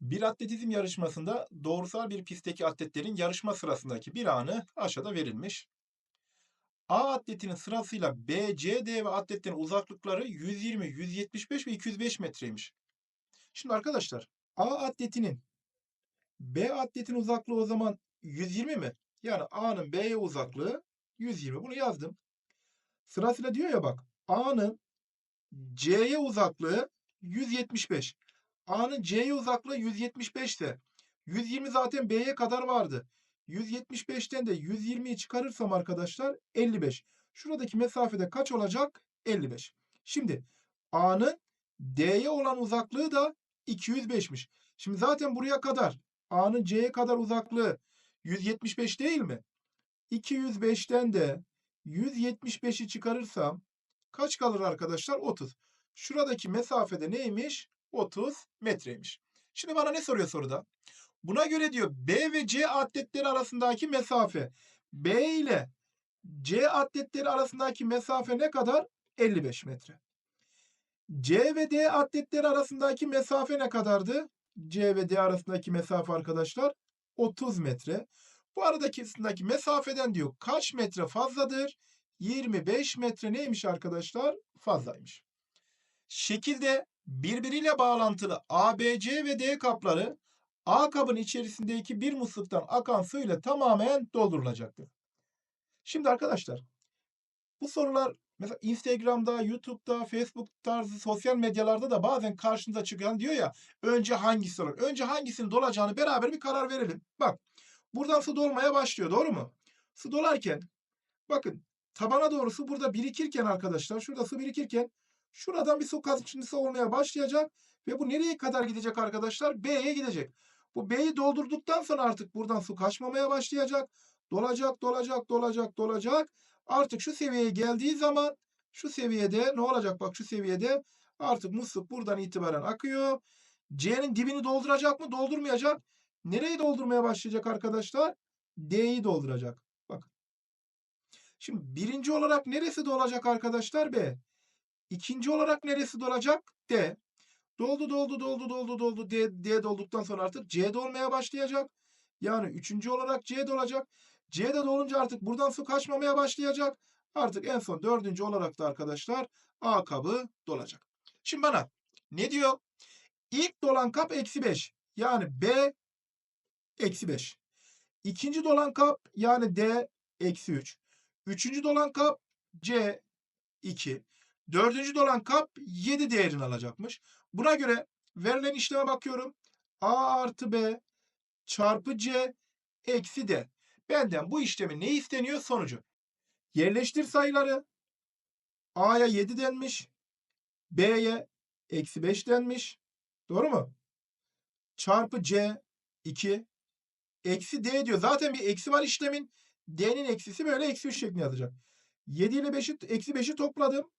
Bir atletizm yarışmasında doğrusal bir pistteki atletlerin yarışma sırasındaki bir anı aşağıda verilmiş. A atletinin sırasıyla B, C, D ve atletlerin uzaklıkları 120, 175 ve 205 metreymiş. Şimdi arkadaşlar A atletinin B atletin uzaklığı o zaman 120 mi? Yani A'nın B'ye uzaklığı 120. Bunu yazdım. Sırasıyla diyor ya bak A'nın C'ye uzaklığı 175. A'nın C'ye uzaklığı 175 ise 120 zaten B'ye kadar vardı. 175'ten de 120'yi çıkarırsam arkadaşlar 55. Şuradaki mesafede kaç olacak? 55. Şimdi A'nın D'ye olan uzaklığı da 205'miş. Şimdi zaten buraya kadar A'nın C'ye kadar uzaklığı 175 değil mi? 205'ten de 175'i çıkarırsam kaç kalır arkadaşlar? 30. Şuradaki mesafede neymiş? 30 metreymiş. Şimdi bana ne soruyor soruda? Buna göre diyor B ve C atletleri arasındaki mesafe. B ile C atletleri arasındaki mesafe ne kadar? 55 metre. C ve D atletleri arasındaki mesafe ne kadardı? C ve D arasındaki mesafe arkadaşlar 30 metre. Bu aradaki mesafeden diyor kaç metre fazladır? 25 metre neymiş arkadaşlar? Fazlaymış. Şekilde birbiriyle bağlantılı A, B, C ve D kapları A kabın içerisindeki bir musluktan akan su ile tamamen doldurulacaktır. Şimdi arkadaşlar bu sorular mesela Instagram'da, YouTube'da, Facebook tarzı sosyal medyalarda da bazen karşınıza çıkan diyor ya önce hangisi olur? Önce hangisinin dolacağını beraber bir karar verelim. Bak buradan su dolmaya başlıyor doğru mu? Su dolarken bakın tabana doğru su burada birikirken arkadaşlar şurada su birikirken şuradan bir su kazıntısı olmaya başlayacak ve bu nereye kadar gidecek arkadaşlar? B'ye gidecek. Bu B'yi doldurduktan sonra artık buradan su kaçmamaya başlayacak. Dolacak, dolacak, dolacak, dolacak. Artık şu seviyeye geldiği zaman şu seviyede ne olacak? Bak şu seviyede artık musluk buradan itibaren akıyor. C'nin dibini dolduracak mı? Doldurmayacak. Nereyi doldurmaya başlayacak arkadaşlar? D'yi dolduracak. Bakın. Şimdi birinci olarak neresi dolacak arkadaşlar? B. İkinci olarak neresi dolacak? D. Doldu doldu doldu doldu doldu D, D dolduktan sonra artık C dolmaya başlayacak. Yani üçüncü olarak C dolacak. C de dolunca artık buradan su kaçmamaya başlayacak. Artık en son dördüncü olarak da arkadaşlar A kabı dolacak. Şimdi bana ne diyor? İlk dolan kap eksi 5. Yani B eksi 5. İkinci dolan kap yani D eksi 3. Üçüncü dolan kap C 2. Dördüncü dolan kap 7 değerini alacakmış. Buna göre verilen işleme bakıyorum. A artı B çarpı C eksi D. Benden bu işlemin ne isteniyor? Sonucu. Yerleştir sayıları. A'ya 7 denmiş. B'ye eksi 5 denmiş. Doğru mu? Çarpı C 2. Eksi D diyor. Zaten bir eksi var işlemin. D'nin eksisi böyle eksi 3 şeklinde yazacak. 7 ile 5'i eksi 5'i topladım.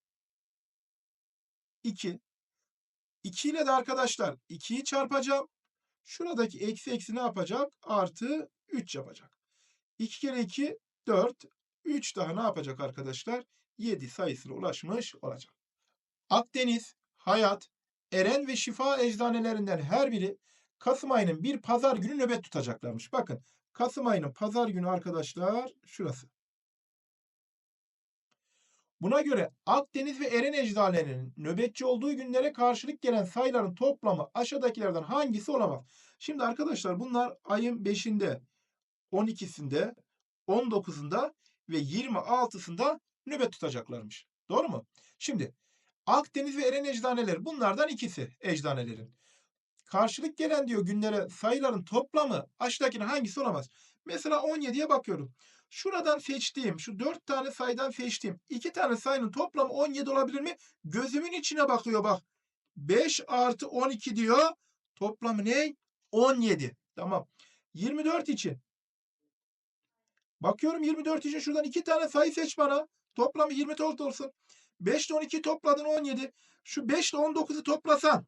2. 2 ile de arkadaşlar 2'yi çarpacağım. Şuradaki eksi eksi ne yapacak? Artı 3 yapacak. 2 kere 2 4. 3 daha ne yapacak arkadaşlar? 7 sayısına ulaşmış olacak. Akdeniz, Hayat, Eren ve Şifa eczanelerinden her biri Kasım ayının bir pazar günü nöbet tutacaklarmış. Bakın Kasım ayının pazar günü arkadaşlar şurası. Buna göre Akdeniz ve Eren eczanelerinin nöbetçi olduğu günlere karşılık gelen sayıların toplamı aşağıdakilerden hangisi olamaz? Şimdi arkadaşlar bunlar ayın 5'inde, 12'sinde, 19'unda ve 26'sında nöbet tutacaklarmış. Doğru mu? Şimdi Akdeniz ve Eren eczaneleri bunlardan ikisi ecdanelerin. Karşılık gelen diyor günlere sayıların toplamı aşağıdakinin hangisi olamaz? Mesela 17'ye bakıyorum. Şuradan seçtiğim, şu 4 tane sayıdan seçtiğim 2 tane sayının toplamı 17 olabilir mi? Gözümün içine bakıyor bak. 5 artı 12 diyor. Toplamı ne? 17. Tamam. 24 için. Bakıyorum 24 için şuradan 2 tane sayı seç bana. Toplamı 24 olsun. 5 ile 12 topladın 17. Şu 5 ile 19'u toplasan.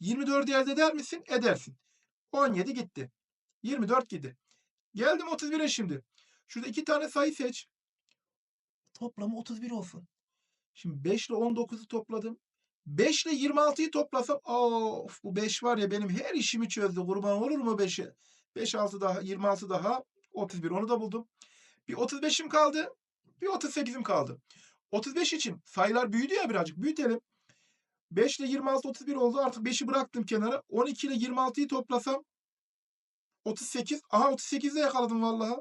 24 elde eder misin? Edersin. 17 gitti. 24 gitti. Geldim 31'e şimdi. Şurada iki tane sayı seç. Toplamı 31 olsun. Şimdi 5 ile 19'u topladım. 5 ile 26'yı toplasam of bu 5 var ya benim her işimi çözdü. Kurban olur mu 5'e? 5 6 daha 26 daha 31 onu da buldum. Bir 35'im kaldı. Bir 38'im kaldı. 35 için sayılar büyüdü ya birazcık büyütelim. 5 ile 26 31 oldu. Artık 5'i bıraktım kenara. 12 ile 26'yı toplasam 38. Aha 38'de yakaladım vallahi.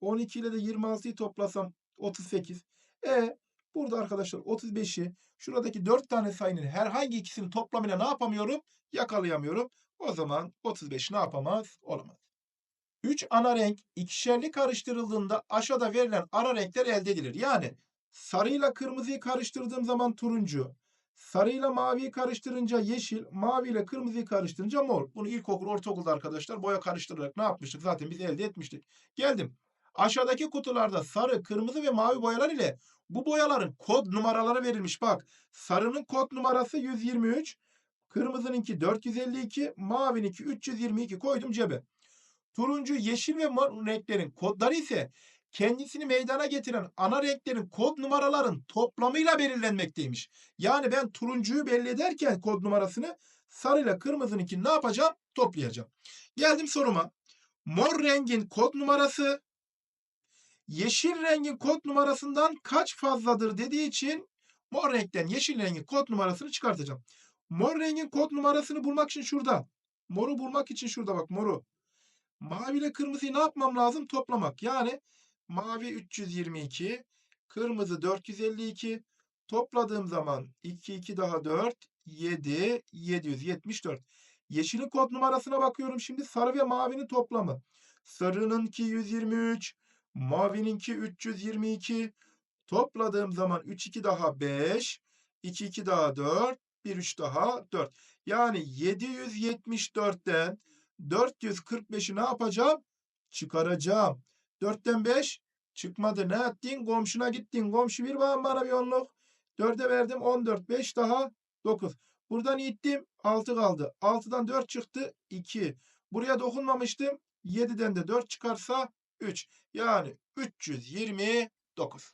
12 ile de 26'yı toplasam 38. E burada arkadaşlar 35'i şuradaki 4 tane sayının herhangi ikisinin toplamıyla ne yapamıyorum? Yakalayamıyorum. O zaman 35 ne yapamaz? Olamaz. 3 ana renk ikişerli karıştırıldığında aşağıda verilen ana renkler elde edilir. Yani sarıyla kırmızıyı karıştırdığım zaman turuncu, sarıyla maviyi karıştırınca yeşil, maviyle kırmızıyı karıştırınca mor. Bunu ilkokul, ortaokulda arkadaşlar boya karıştırarak ne yapmıştık? Zaten biz elde etmiştik. Geldim. Aşağıdaki kutularda sarı, kırmızı ve mavi boyalar ile bu boyaların kod numaraları verilmiş. Bak sarının kod numarası 123, kırmızınınki 452, mavininki 322 koydum cebe. Turuncu, yeşil ve mor renklerin kodları ise kendisini meydana getiren ana renklerin kod numaraların toplamıyla belirlenmekteymiş. Yani ben turuncuyu belli ederken kod numarasını sarıyla kırmızınınki ne yapacağım? Toplayacağım. Geldim soruma. Mor rengin kod numarası yeşil rengin kod numarasından kaç fazladır dediği için mor renkten yeşil rengin kod numarasını çıkartacağım. Mor rengin kod numarasını bulmak için şurada. Moru bulmak için şurada bak moru. Mavi ile kırmızıyı ne yapmam lazım? Toplamak. Yani mavi 322, kırmızı 452. Topladığım zaman 2, 2 daha 4, 7, 774. Yeşilin kod numarasına bakıyorum şimdi sarı ve mavinin toplamı. Sarınınki 123, mavininki 322. Topladığım zaman 3, 2 daha 5, 2, 2 daha 4, 1, 3 daha 4. Yani 774'ten 445'i ne yapacağım? Çıkaracağım. 4'ten 5 çıkmadı. Ne ettin? Komşuna gittin. Komşu bir bana, bana bir onluk. 4'e verdim 14. 5 daha 9. Buradan ittim 6 kaldı. 6'dan 4 çıktı 2. Buraya dokunmamıştım. 7'den de 4 çıkarsa 3. Yani 329.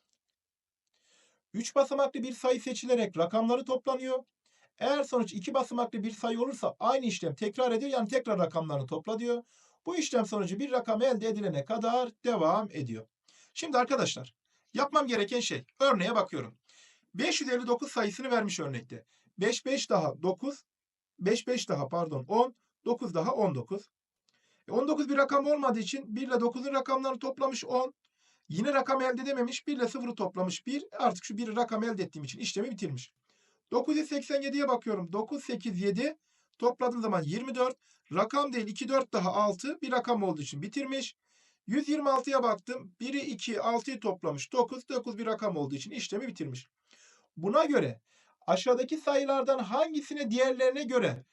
3 basamaklı bir sayı seçilerek rakamları toplanıyor. Eğer sonuç iki basamaklı bir sayı olursa aynı işlem tekrar ediyor. Yani tekrar rakamlarını topla diyor. Bu işlem sonucu bir rakam elde edilene kadar devam ediyor. Şimdi arkadaşlar yapmam gereken şey örneğe bakıyorum. 559 sayısını vermiş örnekte. 5 5 daha 9 5 5 daha pardon 10 9 daha 19. E 19 bir rakam olmadığı için 1 ile 9'un rakamlarını toplamış 10. Yine rakam elde edememiş 1 ile 0'ı toplamış 1. Artık şu bir rakam elde ettiğim için işlemi bitirmiş. 987'ye bakıyorum. 9, 8, 7 topladığım zaman 24. Rakam değil 2, 4 daha 6 bir rakam olduğu için bitirmiş. 126'ya baktım. 1'i 2, 6'yı toplamış. 9, 9 bir rakam olduğu için işlemi bitirmiş. Buna göre aşağıdaki sayılardan hangisine diğerlerine göre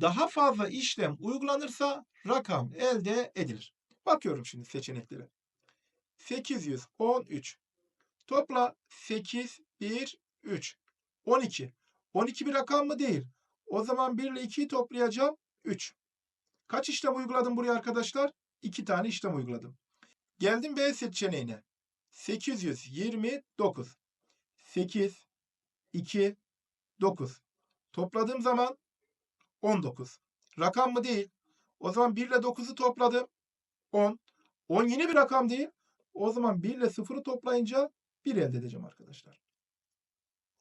daha fazla işlem uygulanırsa rakam elde edilir. Bakıyorum şimdi seçeneklere. 813. Topla 8, 1, 3. 12. 12 bir rakam mı değil? O zaman 1 ile 2'yi toplayacağım. 3. Kaç işlem uyguladım buraya arkadaşlar? 2 tane işlem uyguladım. Geldim B seçeneğine. 829. 8, 2, 9. Topladığım zaman 19. Rakam mı değil? O zaman 1 ile 9'u topladım. 10. 10 yeni bir rakam değil. O zaman 1 ile 0'ı toplayınca 1 elde edeceğim arkadaşlar.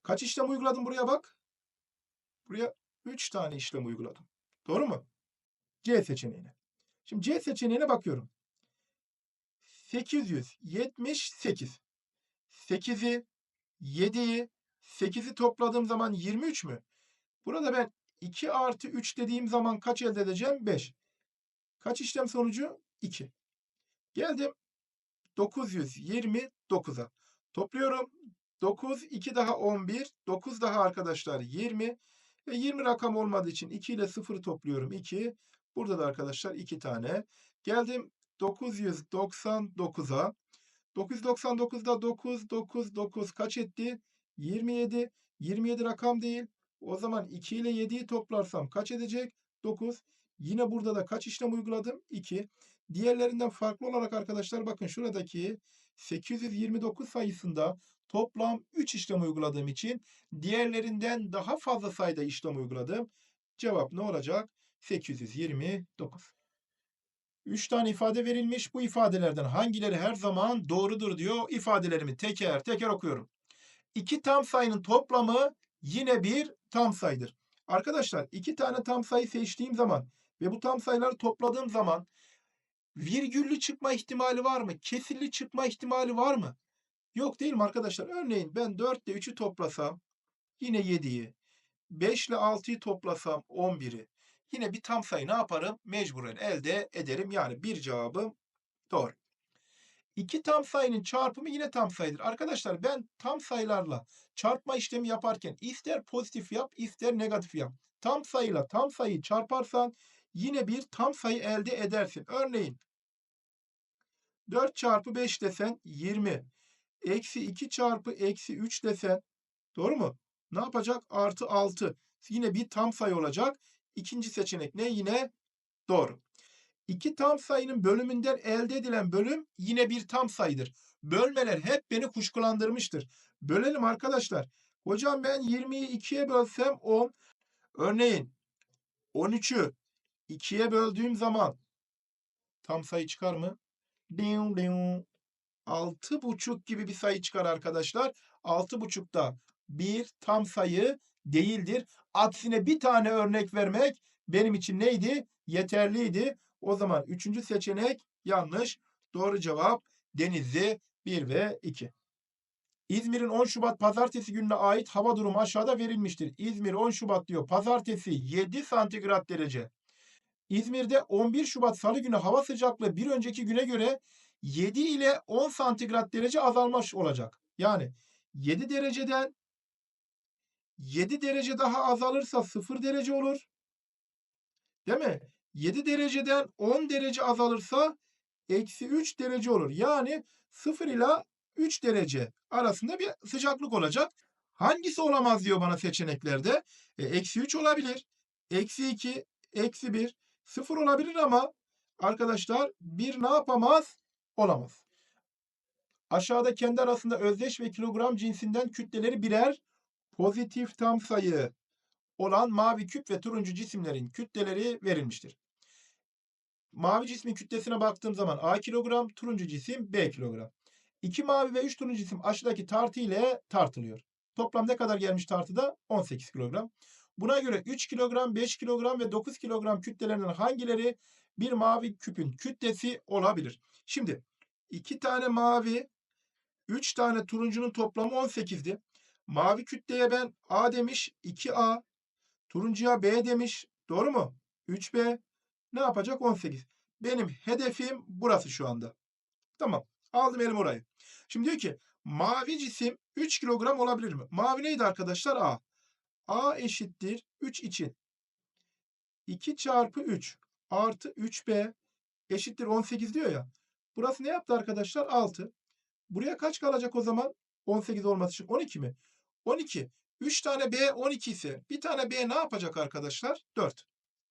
Kaç işlem uyguladım buraya bak. Buraya 3 tane işlem uyguladım. Doğru mu? C seçeneğine. Şimdi C seçeneğine bakıyorum. 878. 8'i, 7'yi, 8'i topladığım zaman 23 mü? Burada ben 2 artı 3 dediğim zaman kaç elde edeceğim? 5. Kaç işlem sonucu? 2. Geldim 929'a. Topluyorum. 9, 2 daha 11, 9 daha arkadaşlar 20 ve 20 rakam olmadığı için 2 ile 0'ı topluyorum 2. Burada da arkadaşlar 2 tane. Geldim 999'a. 999'da 9, 9, 9 kaç etti? 27. 27 rakam değil. O zaman 2 ile 7'yi toplarsam kaç edecek? 9. Yine burada da kaç işlem uyguladım? 2. Diğerlerinden farklı olarak arkadaşlar bakın şuradaki 829 sayısında toplam 3 işlem uyguladığım için diğerlerinden daha fazla sayıda işlem uyguladım. Cevap ne olacak? 829. 3 tane ifade verilmiş. Bu ifadelerden hangileri her zaman doğrudur diyor. İfadelerimi teker teker okuyorum. İki tam sayının toplamı yine bir tam sayıdır. Arkadaşlar iki tane tam sayı seçtiğim zaman ve bu tam sayıları topladığım zaman virgüllü çıkma ihtimali var mı? Kesirli çıkma ihtimali var mı? Yok değil mi arkadaşlar? Örneğin ben 4 ile 3'ü toplasam yine 7'yi, 5 ile 6'yı toplasam 11'i. Yine bir tam sayı ne yaparım? Mecburen elde ederim. Yani bir cevabım doğru. İki tam sayının çarpımı yine tam sayıdır. Arkadaşlar ben tam sayılarla çarpma işlemi yaparken ister pozitif yap ister negatif yap. Tam sayıyla tam sayıyı çarparsan yine bir tam sayı elde edersin. Örneğin 4 çarpı 5 desen 20. Eksi 2 çarpı eksi 3 desen doğru mu? Ne yapacak? Artı 6. Yine bir tam sayı olacak. İkinci seçenek ne? Yine doğru. İki tam sayının bölümünden elde edilen bölüm yine bir tam sayıdır. Bölmeler hep beni kuşkulandırmıştır. Bölelim arkadaşlar. Hocam ben 20'yi 2'ye bölsem 10. Örneğin 13'ü 2'ye böldüğüm zaman tam sayı çıkar mı? Ding ding. 6,5 gibi bir sayı çıkar arkadaşlar. 6,5'da bir tam sayı değildir. Aksine bir tane örnek vermek benim için neydi? Yeterliydi. O zaman üçüncü seçenek yanlış. Doğru cevap Denizli 1 ve 2. İzmir'in 10 Şubat pazartesi gününe ait hava durumu aşağıda verilmiştir. İzmir 10 Şubat diyor. Pazartesi 7 santigrat derece. İzmir'de 11 Şubat Salı günü hava sıcaklığı bir önceki güne göre 7 ile 10 santigrat derece azalmış olacak. Yani 7 dereceden 7 derece daha azalırsa 0 derece olur. Değil mi? 7 dereceden 10 derece azalırsa eksi 3 derece olur. Yani 0 ile 3 derece arasında bir sıcaklık olacak. Hangisi olamaz diyor bana seçeneklerde. E, eksi 3 olabilir. Eksi 2, eksi 1, 0 olabilir ama arkadaşlar 1 ne yapamaz? Olamaz. Aşağıda kendi arasında özdeş ve kilogram cinsinden kütleleri birer pozitif tam sayı olan mavi küp ve turuncu cisimlerin kütleleri verilmiştir. Mavi cismin kütlesine baktığım zaman A kilogram, turuncu cisim B kilogram. 2 mavi ve 3 turuncu cisim aşağıdaki tartı ile tartılıyor. Toplam ne kadar gelmiş tartıda? 18 kilogram. Buna göre 3 kilogram, 5 kilogram ve 9 kilogram kütlelerinden hangileri bir mavi küpün kütlesi olabilir? Şimdi 2 tane mavi, 3 tane turuncunun toplamı 18'di. Mavi kütleye ben A demiş 2A. Turuncuya B demiş. Doğru mu? 3B. Ne yapacak? 18. Benim hedefim burası şu anda. Tamam. Aldım elim orayı. Şimdi diyor ki mavi cisim 3 kilogram olabilir mi? Mavi neydi arkadaşlar? A. A eşittir 3 için. 2 çarpı 3 artı 3B eşittir 18 diyor ya. Burası ne yaptı arkadaşlar? 6. Buraya kaç kalacak o zaman? 18 olması için 12 mi? 12. 3 tane B 12 ise bir tane B ne yapacak arkadaşlar? 4.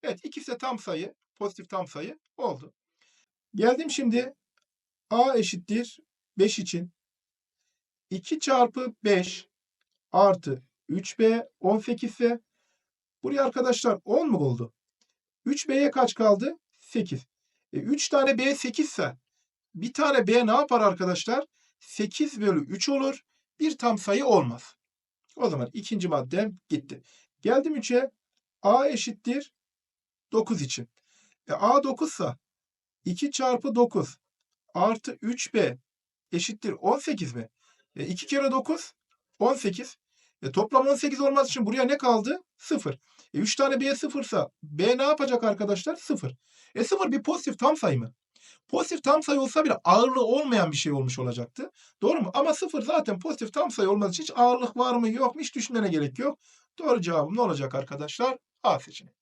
Evet ikisi de tam sayı. Pozitif tam sayı oldu. Geldim şimdi A eşittir 5 için. 2 çarpı 5 artı 3B 18 ise buraya arkadaşlar 10 mu oldu? 3B'ye kaç kaldı? 8. E, 3 tane B 8 ise bir tane B ne yapar arkadaşlar? 8 bölü 3 olur. Bir tam sayı olmaz. O zaman ikinci maddem gitti. Geldim 3'e. A eşittir 9 için. E, A 9 ise 2 çarpı 9 artı 3B eşittir 18 mi? E, 2 kere 9 18. E, toplam 18 olması için buraya ne kaldı? 0. E, 3 tane B 0 ise B ne yapacak arkadaşlar? 0. E 0 bir pozitif tam sayı mı? Pozitif tam sayı olsa bile ağırlığı olmayan bir şey olmuş olacaktı. Doğru mu? Ama 0 zaten pozitif tam sayı olması için hiç ağırlık var mı yok mu hiç düşünmene gerek yok. Doğru cevabım ne olacak arkadaşlar? A seçeneği.